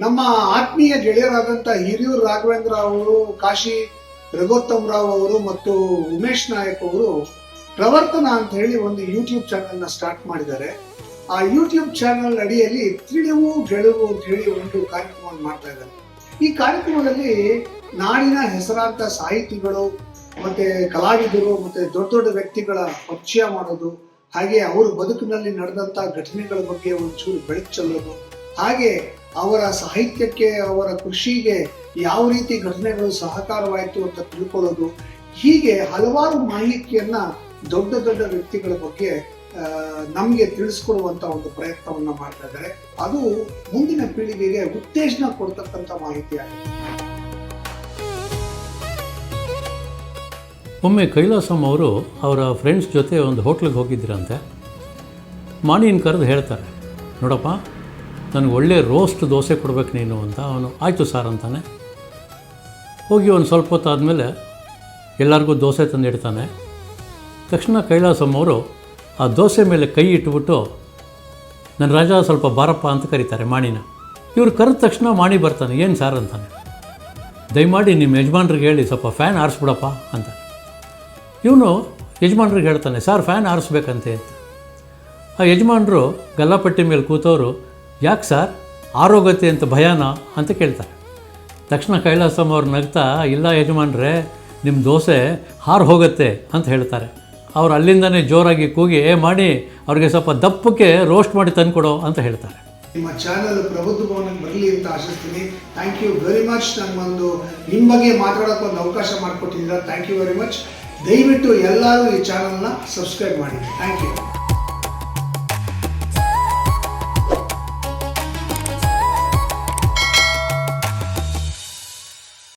ನಮ್ಮ ಆತ್ಮೀಯ ಗೆಳೆಯರಾದಂತ ಹಿರಿಯೂರು ರಾಘವೇಂದ್ರ ಅವರು, ಕಾಶಿ ರಘೋತ್ತಮ್ ರಾವ್ ಅವರು ಮತ್ತು ಉಮೇಶ್ ನಾಯಕ್ ಅವರು ಪ್ರವರ್ತನ ಅಂತ ಹೇಳಿ ಒಂದು ಯೂಟ್ಯೂಬ್ ಚಾನೆಲ್ನ ಸ್ಟಾರ್ಟ್ ಮಾಡಿದ್ದಾರೆ. ಆ ಯೂಟ್ಯೂಬ್ ಚಾನೆಲ್ ಅಡಿಯಲ್ಲಿ ತಿಳಿವು ಗೆಲುವು ಅಂತ ಹೇಳಿ ಒಂದು ಕಾರ್ಯಕ್ರಮವನ್ನು ಮಾಡ್ತಾ ಇದ್ದಾರೆ. ಈ ಕಾರ್ಯಕ್ರಮದಲ್ಲಿ ನಾಡಿನ ಹೆಸರಾಂತ ಸಾಹಿತಿಗಳು ಮತ್ತೆ ಕಲಾವಿದರು ಮತ್ತೆ ದೊಡ್ಡ ದೊಡ್ಡ ವ್ಯಕ್ತಿಗಳ ಪರಿಚಯ ಮಾಡೋದು, ಹಾಗೆ ಅವರು ಬದುಕಿನಲ್ಲಿ ನಡೆದಂತ ಘಟನೆಗಳ ಬಗ್ಗೆ ಒಂಚೂರು ಬೆಳಕು ಚೆಲ್ಲೋದು ಹಾಗೆ ಅವರ ಸಾಹಿತ್ಯಕ್ಕೆ, ಅವರ ಕೃಷಿಗೆ ಯಾವ ರೀತಿ ಘಟನೆಗಳು ಸಹಕಾರವಾಯಿತು ಅಂತ ತಿಳ್ಕೊಳ್ಳೋದು, ಹೀಗೆ ಹಲವಾರು ಮಾಹಿತಿಯನ್ನ ದೊಡ್ಡ ದೊಡ್ಡ ವ್ಯಕ್ತಿಗಳ ಬಗ್ಗೆ ನಮಗೆ ತಿಳಿಸ್ಕೊಡುವಂತ ಒಂದು ಪ್ರಯತ್ನವನ್ನ ಮಾಡ್ತಾ ಇದ್ದಾರೆ. ಅದು ಮುಂದಿನ ಪೀಳಿಗೆಗೆ ಉತ್ತೇಜನ ಕೊಡ್ತಕ್ಕಂಥ ಮಾಹಿತಿ ಆಗಿದೆ. ಒಮ್ಮೆ ಕೈಲಾಸಂ ಅವರು ಅವರ ಫ್ರೆಂಡ್ಸ್ ಜೊತೆ ಒಂದು ಹೋಟ್ಲಿಗೆ ಹೋಗಿದ್ರಂತೆ ಮಾಣಿನ ಕರೆದು ಹೇಳ್ತಾರೆ, ನೋಡಪ್ಪ ನನಗೆ ಒಳ್ಳೆ ರೋಸ್ಟ್ ದೋಸೆ ಕೊಡ್ಬೇಕು ನೀನು ಅಂತ ಅವನು, ಆಯಿತು ಸರ್ ಅಂತಾನೆ. ಹೋಗಿ ಒಂದು ಸ್ವಲ್ಪ ಹೊತ್ತು ಆದಮೇಲೆ ಎಲ್ಲರಿಗೂ ದೋಸೆ ತಂದಿಡ್ತಾನೆ. ತಕ್ಷಣ ಕೈಲಾಸಮ್ಮ ಅವರು ಆ ದೋಸೆ ಮೇಲೆ ಕೈ ಇಟ್ಬಿಟ್ಟು ನನ್ನ ರಾಜ ಸ್ವಲ್ಪ ಬಾರಪ್ಪ ಅಂತ ಕರೀತಾರೆ ಮಾಣಿನ. ಇವ್ರು ಕರೆದ ತಕ್ಷಣ ಮಾಣಿ ಬರ್ತಾನೆ, ಏನು ಸಾರ್ ಅಂತಾನೆ. ದಯಮಾಡಿ ನಿಮ್ಮ ಯಜಮಾನ್ರಿಗೆ ಹೇಳಿ, ಸ್ವಲ್ಪ ಫ್ಯಾನ್ ಆರಿಸ್ಬಿಡಪ್ಪ ಅಂತ. ಇವನು ಯಜಮಾನ್ರಿಗೆ ಹೇಳ್ತಾನೆ, ಸರ್ ಫ್ಯಾನ್ ಆರಿಸ್ಬೇಕಂತೆ ಅಂತ. ಆ ಯಜಮಾನರು ಗಲ್ಲಾಪಟ್ಟಿ ಮೇಲೆ ಕೂತವರು ಯಾಕೆ ಸರ್? ಆರೋಗ್ಯತೆ ಅಂತ ಭಯಾನ ಅಂತ ಕೇಳ್ತಾರೆ. ತಕ್ಷಣ ಕೈಲಾಸಂ ಅವ್ರು ನಗ್ತಾ, ಇಲ್ಲ ಯಜಮಾನ್ರೆ ನಿಮ್ಮ ದೋಸೆ ಹಾರು ಹೋಗುತ್ತೆ ಅಂತ ಹೇಳ್ತಾರೆ. ಅವ್ರು ಅಲ್ಲಿಂದನೇ ಜೋರಾಗಿ ಕೂಗಿ, ಏ ಮಾಡಿ, ಅವ್ರಿಗೆ ಸ್ವಲ್ಪ ದಪ್ಪಕ್ಕೆ ರೋಸ್ಟ್ ಮಾಡಿ ತಂದುಕೊಡು ಅಂತ ಹೇಳ್ತಾರೆ. ನಿಮ್ಮ ಚಾನಲ್ ಪ್ರಬುದ್ಧ ಭವನಕ್ಕೆ ಬರಲಿ ಅಂತ ಆಶಿಸ್ತೀನಿ. ಥ್ಯಾಂಕ್ ಯು ವೆರಿ ಮಚ್ ನನಗೊಂದು ನಿಮ್ಮ ಬಗ್ಗೆ ಮಾತಾಡೋಕೆ ಒಂದು ಅವಕಾಶ ಮಾಡಿಕೊಟ್ಟಿದ್ದೀರಾ. ಥ್ಯಾಂಕ್ ಯು ವೆರಿ ಮಚ್ ದಯವಿಟ್ಟು ಎಲ್ಲರೂ ಈ ಚಾನಲ್ನ ಸಬ್ಸ್ಕ್ರೈಬ್ ಮಾಡಿ. Thank you